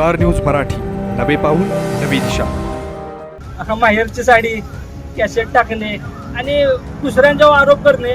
Star news Marathi. नवे पाऊल नवी दिशा. माहेरची साडी कॅसेट टाकणे आणि दुसऱ्यांच्यावर आरोप करणे.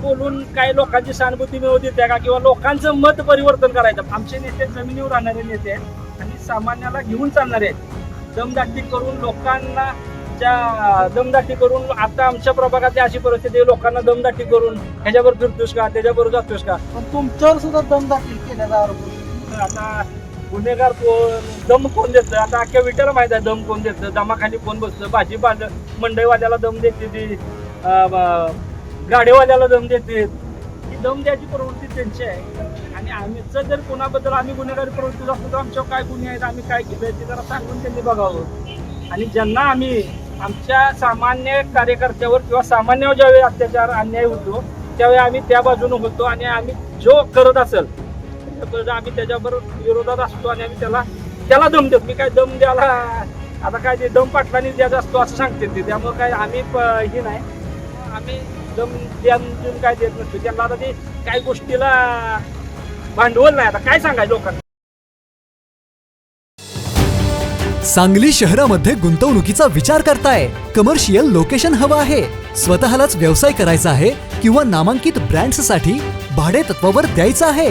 बोलून काही लोकांची सहानुभूती मिळवू देते का? किंवा लोकांचं मत परिवर्तन करायचं? आमचे नेते जमिनीवर राहणारे नेते आहेत आणि सामान्याला घेऊन चालणारे आहेत. दमदाटी करून लोकांना ज्या दमदाटी करून आता आमच्या प्रभागातली अशी परिस्थिती आहे, लोकांना दमदाटी करून ह्याच्यावर फिरतोस का? त्याच्याबरोबर जातोस का? पण तुमच्यावर सुद्धा दम दाखल केल्याचा आरोप. आता गुन्हेगार कोण दम कोण देतं? आता अख्ख्या विटर माहीत आहे दम कोण देतं? दमाखाली कोण बसतं? भाजीपाल मंडईवाल्याला दम देते ती गाडीवाल्याला दम देते ही दम द्यायची प्रवृत्ती त्यांची आहे. आणि आम्हीचं जर कोणाबद्दल आम्ही गुन्हेगारी प्रवृत्ती असतो तर आमच्यावर काय गुन्हे आहेत आम्ही काय केलं ते जरा सांगून त्यांनी बघावं. आणि ज्यांना आम्ही आमच्या सामान्य कार्यकर्त्यावर किंवा सामान्यावर ज्यावेळी अत्याचार अन्याय होतो त्यावेळी आम्ही त्या बाजूने होतो आणि आम्ही जो करत असेल त्याबद्दल आम्ही त्याच्याबरोबर विरोधात असतो आणि आम्ही त्याला त्याला दम देतो. मी काय दम द्यायला आता काय ते दम पाटलाने द्यायचा असतो असं सांगते ते. त्यामुळे काय आम्ही हे नाही. आम्ही दम द्या देऊन काय देत नसतो. त्यांना आता ते काही गोष्टीला भांडवल नाही. आता काय सांगायचं लोकांना? सांगली शहरामध्ये गुंतवणुकीचा विचार करताय. कमर्शियल लोकेशन हवं आहे. स्वतःलाच व्यवसाय करायचा आहे किंवा नामांकित ब्रँड्ससाठी भाडे तत्वावर द्यायचं आहे.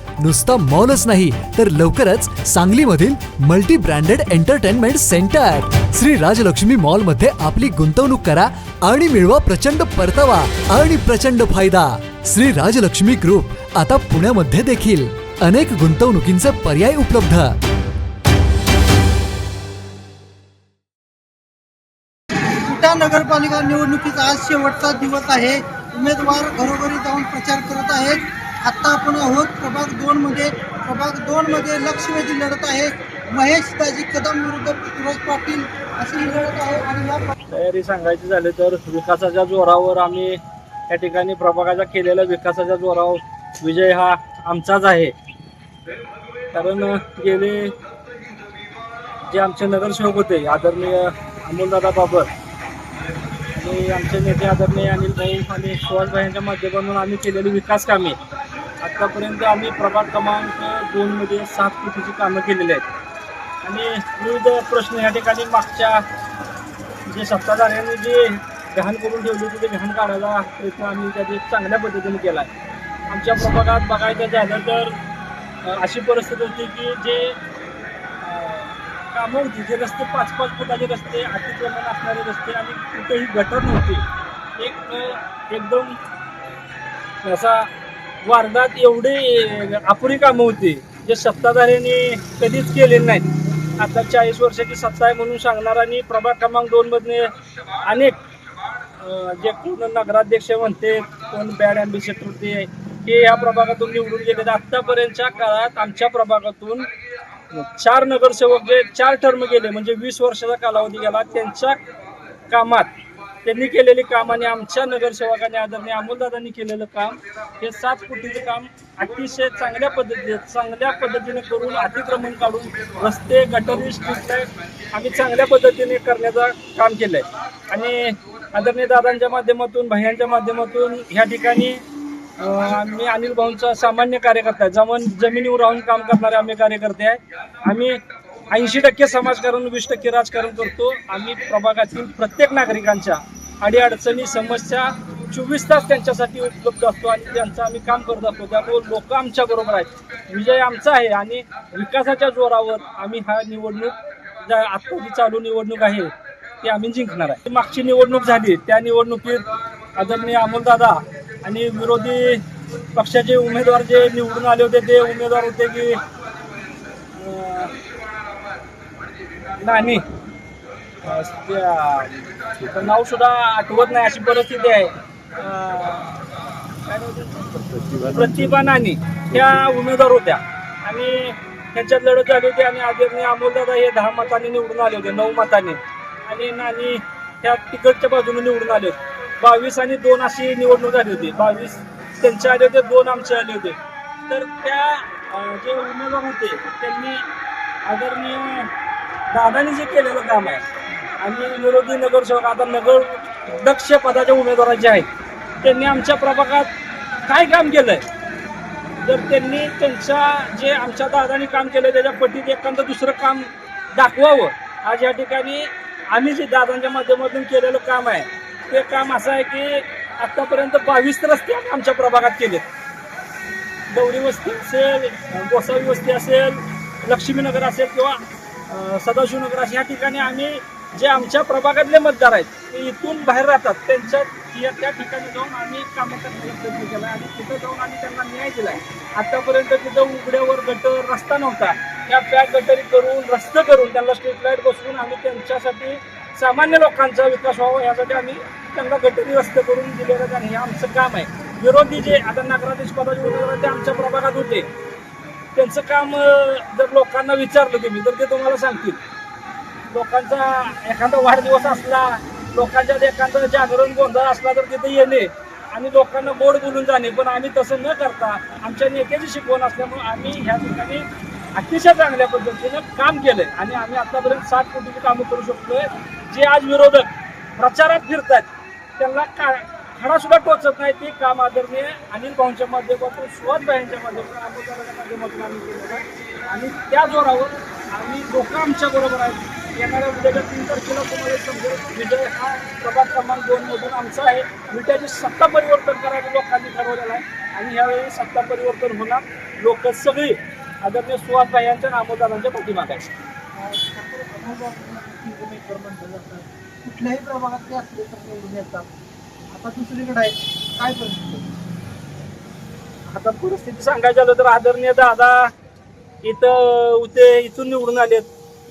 नुसता मॉलच नाही तर लवकरच सांगलीमधील multi branded entertainment centre. Shri Rajalakshmi मॉलमध्ये आपली गुंतवणूक करा आणि मिळवा प्रचंड परतावा आणि प्रचंड फायदा. श्री राजलक्ष्मी ग्रुप आता पुण्यामध्ये देखील. अनेक गुंतवणुकींचे पर्याय उपलब्ध. नगरपालिका निवडणुकीचा आज शेवटचा दिवस आहे? उमेदवार घरोघरी जाऊन प्रचार करत आहेत. आत्ता आपण आहोत प्रभाग दोनमध्ये प्रभाग दोनमध्ये मध्ये लढत आहे. महेश दाजी कदम विरुद्ध पृथ्वीराज पाटील अशी ही लढत आहे आणि या तयारी सांगायची झाली तर विकासाच्या जोरावर आम्ही या ठिकाणी प्रभागाच्या केलेल्या विकासाच्या जोरावर विजय हा आमचाच आहे. कारण गेले जे आमचे नगरसेवक होते आदरणीय अमोलदादा बाबर आणि आमचे नेते आदरणीय अनिल भाऊ आणि सुहासभाई यांच्या माध्यमातून आम्ही केलेली विकास कामे आत्तापर्यंत आम्ही प्रभाग क्रमांक दोनमध्ये सात कोटीची कामं केलेली आहेत. आणि विविध प्रश्न या ठिकाणी मागच्या जे सत्ताधाऱ्यांनी जे घाण करून ठेवले होते ते घाण काढायला प्रयत्न आम्ही त्याचे चांगल्या पद्धतीने केला आहे. आमच्या प्रभागात बघायचं झालं तर अशी परिस्थिती होती की जे कामं होती जे रस्ते पाच पाच फुटाचे रस्ते अतिक्रमण असणारे रस्ते आणि कुठेही गटर नव्हते. एक एकदम असा वारदात एवढी अपुरी कामं होती जे सत्ताधाऱ्यांनी कधीच केलेली नाहीत. आता चाळीस वर्षाची सत्ता आहे म्हणून सांगणार आणि प्रभाग क्रमांक दोनमधने अनेक जे कोण नगराध्यक्ष म्हणते कोण बॅड अँबिसेटर होते हे या प्रभागातून निवडून गेले आत्तापर्यंतच्या काळात आमच्या प्रभागातून चार नगरसेवक जे चार टर्म गेले म्हणजे वीस वर्षाचा कालावधी गेला त्यांच्या कामात त्यांनी केलेली काम आणि आमच्या नगरसेवकांनी आदरणीय अमोलदादांनी केलेलं काम हे सात कोटीचं काम अतिशय चांगल्या पद्धतीने चांगल्या पद्धतीने करून अतिक्रमण काढून रस्ते गटरी स्ट्रीट आम्ही चांगल्या पद्धतीने करण्याचं काम केलं आहे आणि आदरणीय दादांच्या माध्यमातून भैयांच्या माध्यमातून ह्या ठिकाणी मी आम्ही अनिल भाऊंचा सामान्य कार्यकर्ता आहे. जमन जमिनीवर राहून काम करणारे आम्ही कार्यकर्ते आहे. आम्ही ऐंशी टक्के समाजकारण वीस टक्के राजकारण करतो. आम्ही प्रभागातील प्रत्येक नागरिकांच्या अडीअडचणी समस्या चोवीस तास त्यांच्यासाठी उपलब्ध असतो आणि त्यांचं आम्ही काम करत असतो. त्यामुळे लोक आमच्या बरोबर आहेत. विजय आमचा आहे आणि विकासाच्या जोरावर आम्ही हा निवडणूक ज्या आत्ता जी चालू निवडणूक आहे ती आम्ही जिंकणार आहे. मागची निवडणूक झाली त्या निवडणुकीत आदरणीय अमोलदादा आणि विरोधी पक्षाचे उमेदवार जे निवडून आले होते ते उमेदवार होते की त्याचं नाव सुद्धा आठवत नाही अशी परिस्थिती आहे? प्रतिभा नानी त्या उमेदवार होत्या. आणि त्यांच्यात लढत झाली होती. आणि आदरणीय अमोलदादा हे दहा मतांनी निवडून आले होते नऊ मतांनी. आणि नानी त्या तिकडच्या बाजूने निवडून आले होते. बावीस आणि दोन अशी निवडणूक झाली होती. बावीस त्यांचे आले होते दोन आमचे आले होते. तर त्या जे उमेदवार होते त्यांनी आदरणीय दादानी जे केलेलं काम आहे आणि विरोधी नगरसेवक आता नगर दक्ष पदाच्या उमेदवार जे आहेत त्यांनी आमच्या प्रभागात काय काम केलंय? तर त्यांनी त्यांच्या जे आमच्या दादानी काम केलं त्याच्या पटीत एखादं दुसरं काम दाखवावं आज या ठिकाणी आम्ही जे दादांच्या माध्यमातून केलेलं काम आहे ते काम असं आहे की आतापर्यंत बावीस रस्ते आम्ही आमच्या प्रभागात केलेत. गौरी वस्ती असेल गोसावी वस्ती असेल लक्ष्मीनगर असेल किंवा सदाशिवनगर अशा या ठिकाणी आम्ही जे आमच्या प्रभागातले मतदार आहेत ते इथून बाहेर राहतात. त्यांच्या त्या ठिकाणी जाऊन आम्ही कामं करण्याचा प्रयत्न केला आणि तिथं जाऊन आम्ही त्यांना न्याय दिलाय. आतापर्यंत तिथं उघड्यावर गटर रस्ता नव्हता. त्या पॅक गटरी करून रस्ते करून त्यांना स्ट्रीट लाइट बसवून आम्ही त्यांच्यासाठी सामान्य लोकांचा विकास व्हावा यासाठी आम्ही त्यांना गटरी रस्ते करून दिलेलं आणि हे आमचं काम आहे. विरोधी जे आता नगराधीश पदाचे उमेदवार ते आमच्या प्रभागात होते. त्यांचं काम जर लोकांना विचारलं तुम्ही तर ते तुम्हाला सांगतील. लोकांचा एखादा वाढदिवस असला लोकांच्या एखादा जागरण गोंधळ असला तर तिथे येणे आणि लोकांना गोड बोलून जाणे. पण आम्ही तसं न करता आमच्या नेत्याची शिकवण असल्यामुळे आम्ही ह्या ठिकाणी अतिशय चांगल्या पद्धतीनं काम केलंय. आणि आम्ही आतापर्यंत सात कोटीची कामं करू शकतोय. जे आज विरोधक प्रचारात फिरतात त्यांना का खडा सुद्धा टोचत नाही ते काम आदरणीय अनिल भाऊंच्या माध्यमातून सुवाद भाईंच्या माध्यमातून आंदोलनाच्या माध्यमातून आम्ही केलेलं आहे आणि त्या जोरावर आम्ही लोक आमच्या बरोबर आहेत येणाऱ्या उद्याच्या तीन तारखेला तुम्हाला समजेल विजय हा प्रभाग क्रमांक दोन मधून आमचा आहे विट्याची सत्ता परिवर्तन करायला लोकांनी ठरवलेलं आहे आणि ह्यावेळी सत्ता परिवर्तन होणार लोक सगळी आदरणीय सुहास भाई यांच्या नामोदारांच्या पाठीमागे आहेत कुठल्याही प्रभागात ते असले तर निवडून येतात आता दुसरीकडे आहे. काय परिस्थिती? आता परिस्थिती सांगायचं झालं तर आदरणीय दादा इथं उते इथून निवडून आलेत.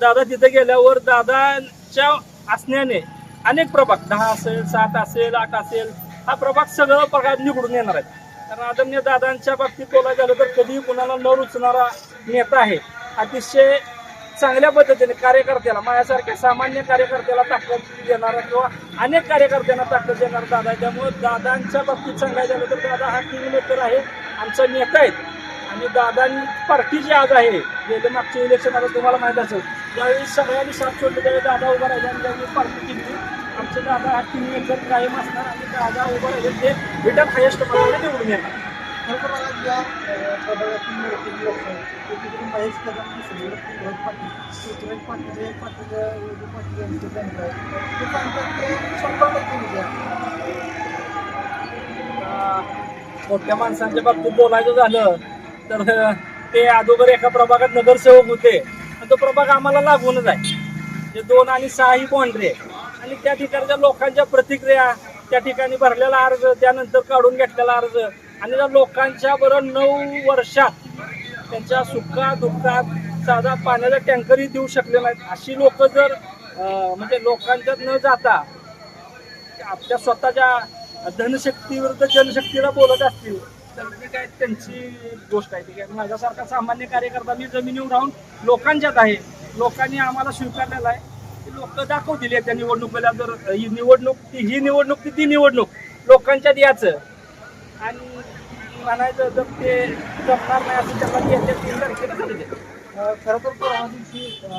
दादा तिथे गेल्यावर दादाच्या असण्याने अनेक प्रभाग दहा असेल सात असेल आठ असेल हा प्रभाग सगळं प्रकार निवडून येणार आहे कारण आदरणीय दादांच्या बाबतीत बोलायचं झालं तर कधीही कुणाला न रुचणारा नेता आहे. अतिशय चांगल्या पद्धतीने कार्यकर्त्याला माझ्यासारख्या सामान्य कार्यकर्त्याला ताकद देणारा किंवा अनेक कार्यकर्त्यांना ताकद देणारा दादा आहे. त्यामुळे दादांच्या बाबतीत सांगायचं झालं तर दादा हा किंग मेकर आहे आमचा नेता आहेत आणि दादांनी पार्टी जी आज आहे गेले मागचे इलेक्शन आता तुम्हाला माहीत असेल ज्यावेळी सगळ्यांनी साथ सोडले त्यावेळी दादा उभा राहिला आणि त्यावेळी पार्टी जिंकली आमचे दादा हा किंग मेकर कायम असणार आणि दादा उभा राहिले ते रिटर्न हायेस्ट पदाने निवडून येणार. खरोखर मला या अ, प्रभागातील निवडणूक लोक एकीकडे महेश कदम दुसरीकडे पृथ्वीराज पाटील. पृथ्वीराज पाटील जयंत पाटील विजय पाटील यांचे बँक आहे ते सांगतात ते शंभर टक्के विजय मोठ्या माणसांच्या बाबतीत बोलायचं झालं तर ते अगोदर एका प्रभागात नगरसेवक होते. आणि तो प्रभाग आम्हाला लागूनच आहे. जे दोन आणि सहा ही बाउंड्री आहे. आणि त्या ठिकाणच्या लोकांच्या प्रतिक्रिया त्या ठिकाणी भरलेला अर्ज त्यानंतर काढून घेतलेला अर्ज आणि त्या लोकांच्या बरोबर नऊ वर्षात त्यांच्या सुखा दुःखात साधा पाण्याचा टँकरही देऊ शकले नाहीत. अशी लोक जर म्हणजे लोकांच्यात न जाता आपल्या स्वतःच्या धनशक्तीविरुद्ध जनशक्तीला बोलत असतील तर ती काय त्यांची गोष्ट आहे. ती काय माझ्यासारखा सामान्य कार्यकर्ता मी जमिनीवर राहून लोकांच्यात आहे. लोकांनी आम्हाला स्वीकारलेला आहे. की लोक दाखवतील त्या निवडणुकीला जर ही निवडणूक ती ही निवडणूक ती ती निवडणूक लोकांच्यात याचं आणि म्हणायचं जर ते जमणार नाही असं त्यांना ती येत्या तीन तारखेला झाले दे खरं तर परवा दिवशी अ,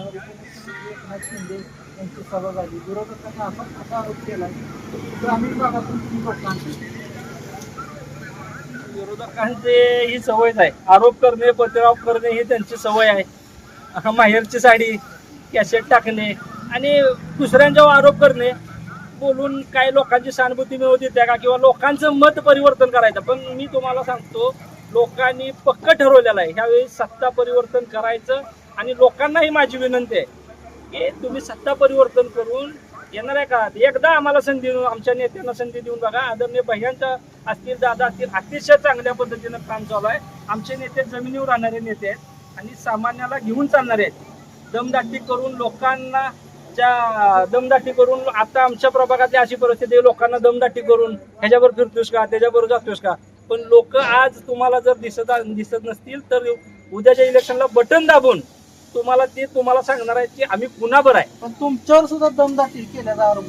एकनाथ शिंदे यांची सभा झाली. विरोधकांना आपण असा आरोप केला की ग्रामीण भागातून तुम्ही लोक विरोधकांचे ही सवयच आहे. आरोप करणे प्रतिराव करणे ही त्यांची सवय आहे. माहेरची साडी कॅसेट टाकणे आणि दुसऱ्यांच्यावर आरोप करणे बोलून काही लोकांची सहानुभूती मिळवू देते का? किंवा लोकांचं मत परिवर्तन करायचं. पण मी तुम्हाला सांगतो लोकांनी पक्क ठरवलेलं आहे. ह्यावेळी सत्ता परिवर्तन करायचं आणि लोकांनाही माझी विनंती आहे की तुम्ही सत्ता परिवर्तन करून येणाऱ्या काळात एकदा आम्हाला संधी देऊन आमच्या नेत्यांना संधी देऊन बघा. आदरणीय भैयांच्या असतील दादा असतील अतिशय चांगल्या पद्धतीनं काम चालू आहे. आमचे नेते जमिनीवर राहणारे नेते आहेत आणि सामान्याला घेऊन चालणारे आहेत. दमदाटी करून लोकांना च्या दमदाटी करून आता आमच्या प्रभागातली अशी परिस्थिती आहे, लोकांना दमदाटी करून ह्याच्यावर फिरतोस का त्याच्याबरोबर जातोस का? पण लोक आज तुम्हाला जर दिसत दिसत नसतील तर उद्याच्या इलेक्शनला बटन दाबून तुम्हाला ते तुम्हाला सांगणार आहेत की आम्ही पुन्हा बरं आहे. पण तुमच्यावर सुद्धा दमदाटी केल्याचा आरोप.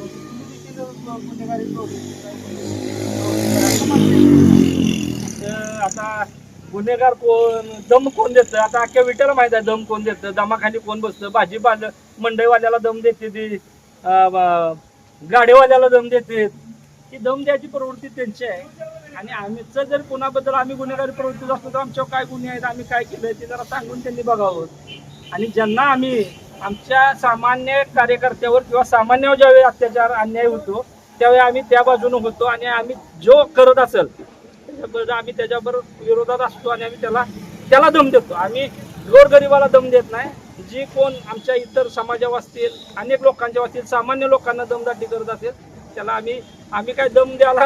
आता गुन्हेगार कोण दम कोण देतं? आता अख्ख्या विटर माहीत आहे दम कोण देतं? दमाखाली कोण बसतं? भाजीपाल मंडईवाल्याला दम देते ती गाडीवाल्याला दम देते. ही दम द्यायची प्रवृत्ती त्यांची आहे. आणि आमचं जर कोणाबद्दल आम्ही गुन्हेगारी प्रवृत्तीत असतो तर आमच्यावर काय गुन्हे आहेत आम्ही काय केलं ते जरा सांगून त्यांनी बघावं. आणि ज्यांना आम्ही आमच्या सामान्य कार्यकर्त्यावर किंवा सामान्यावर ज्यावेळी अत्याचार अन्याय होतो त्यावेळी आम्ही त्या बाजूने होतो. आणि आम्ही जो करत असेल त्याच्याबरोबर आम्ही त्याच्याबरोबर विरोधात असतो आणि आम्ही त्याला त्याला दम देतो. आम्ही गोरगरिबाला दम देत नाही. जी कोण आमच्या इतर समाजावर असतील अनेक लोकांच्या असतील सामान्य लोकांना दमदाटी करत असेल त्याला आम्ही आम्ही काय दम द्यायला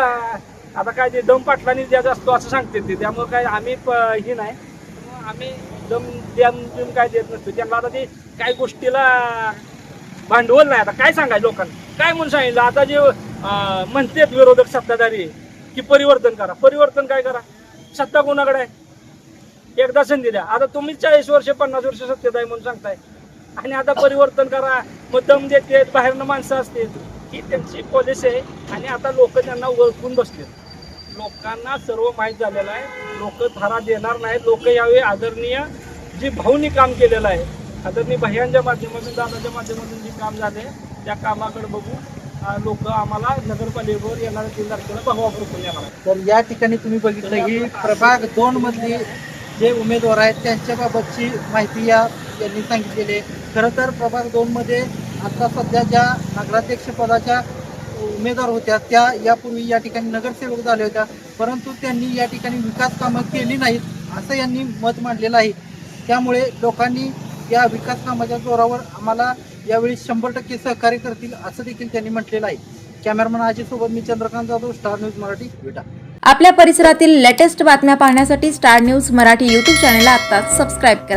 आता काय ते दम पाटलांनी द्यायचा असतो असं सांगते ते. त्यामुळे काय आम्ही प- हे नाही. आम्ही दम दम देऊन काय देत नसतो. त्यांना आता ते काही गोष्टीला भांडवल नाही. आता काय सांगायचं लोकांना? काय म्हणून सांगितलं? आता जे म्हणतेत म्हणतात विरोधक सत्ताधारी की परिवर्तन करा. परिवर्तन काय करा? सत्ता कोणाकडे आहे? एकदा संधी द्या. आता तुम्ही चाळीस वर्ष पन्नास वर्ष सत्तेत आहे म्हणून सांगताय. आणि आता परिवर्तन करा. मग दम देते बाहेरनं माणसं असतील. ही त्यांची पॉलिसी आहे. आणि आता लोक त्यांना ओळखून बसले लोकांना सर्व माहीत झालेलं आहे. लोक धारा देणार नाहीत. लोक यावेळी आदरणीय जी भाऊनी काम केलेलं आहे आदरणीय भैयांच्या माध्यमातून दादाच्या माध्यमातून जे काम झाले त्या कामाकडे बघू. लोक आम्हाला नगरपालिकेवर येणाऱ्या तीन तारखेला भावा करून येणार तर या ठिकाणी तुम्ही बघितलं ही प्रभाग दोन मधली जे उमेदवार आहेत त्यांच्याबाबतची माहिती या यांनी सांगितलेली आहे. खरं तर प्रभाग दोन मध्ये आता सध्या ज्या नगराध्यक्ष पदाच्या उमेदवार होत्या त्या यापूर्वी या ठिकाणी नगरसेवक झाल्या होत्या परंतु त्यांनी या ठिकाणी विकास कामं केली नाहीत असं यांनी मत मांडलेलं आहे. त्यामुळे लोकांनी या विकास कामाच्या जोरावर आम्हाला यावेळी शंभर टक्के सहकार्य करतील असं देखील त्यांनी म्हटलेलं आहे. कॅमेरामन सोबत मी चंद्रकांत जाधव स्टार न्यूज मराठी विटा. आपल्या परिसरातील लेटेस्ट बातम्या पाहण्यासाठी स्टार न्यूज मराठी यूट्यूब चॅनलला आत्ताच सबस्क्राईब करा.